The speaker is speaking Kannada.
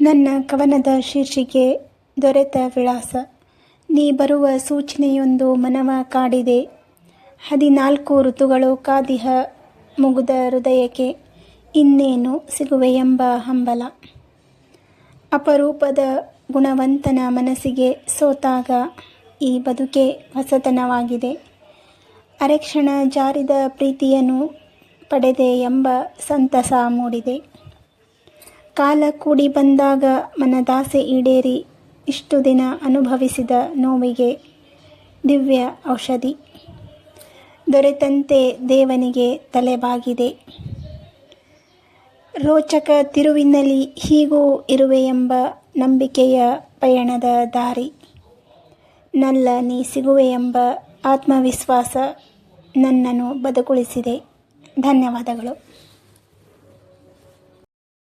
ನನ್ನ ಕವನದ ಶೀರ್ಷಿಕೆ ದೊರೆತ ವಿಳಾಸ. ನೀ ಬರುವ ಸೂಚನೆಯೊಂದು ಮನವ ಕಾಡಿದೆ. ಹದಿನಾಲ್ಕು ಋತುಗಳು ಕಾದಿಹ ಮುಗುದ ಹೃದಯಕ್ಕೆ. ಇನ್ನೇನು ಸಿಗುವೆ ಎಂಬ ಹಂಬಲ. ಅಪರೂಪದ ಗುಣವಂತನ ಮನಸ್ಸಿಗೆ ಸೋತಾಗ ಈ ಬದುಕೆ ಹೊಸತನವಾಗಿದೆ. ಅರೆಕ್ಷಣ ಜಾರಿದ ಪ್ರೀತಿಯನ್ನು ಪಡೆದೆ ಎಂಬ ಸಂತಸ ಮೂಡಿದೆ. ಕಾಲ ಕೂಡಿ ಬಂದಾಗ ಮನದಾಸೆ ಈಡೇರಿ ಇಷ್ಟು ದಿನ ಅನುಭವಿಸಿದ ನೋವಿಗೆ ದಿವ್ಯ ಔಷಧಿ. ದೊರೆತಂತೆ ದೇವನಿಗೆ ತಲೆಬಾಗಿದೆ. ರೋಚಕ ತಿರುವಿನಲ್ಲಿ ಹೀಗೂ ಇರುವೆ ಎಂಬ ನಂಬಿಕೆಯ ಪಯಣದ ದಾರಿ. ನಲ್ಲ ನೀ ಸಿಗುವೆ ಎಂಬ ಆತ್ಮವಿಶ್ವಾಸ ನನ್ನನ್ನು ಬದುಕುಳಿಸಿದೆ. ಧನ್ಯವಾದಗಳು.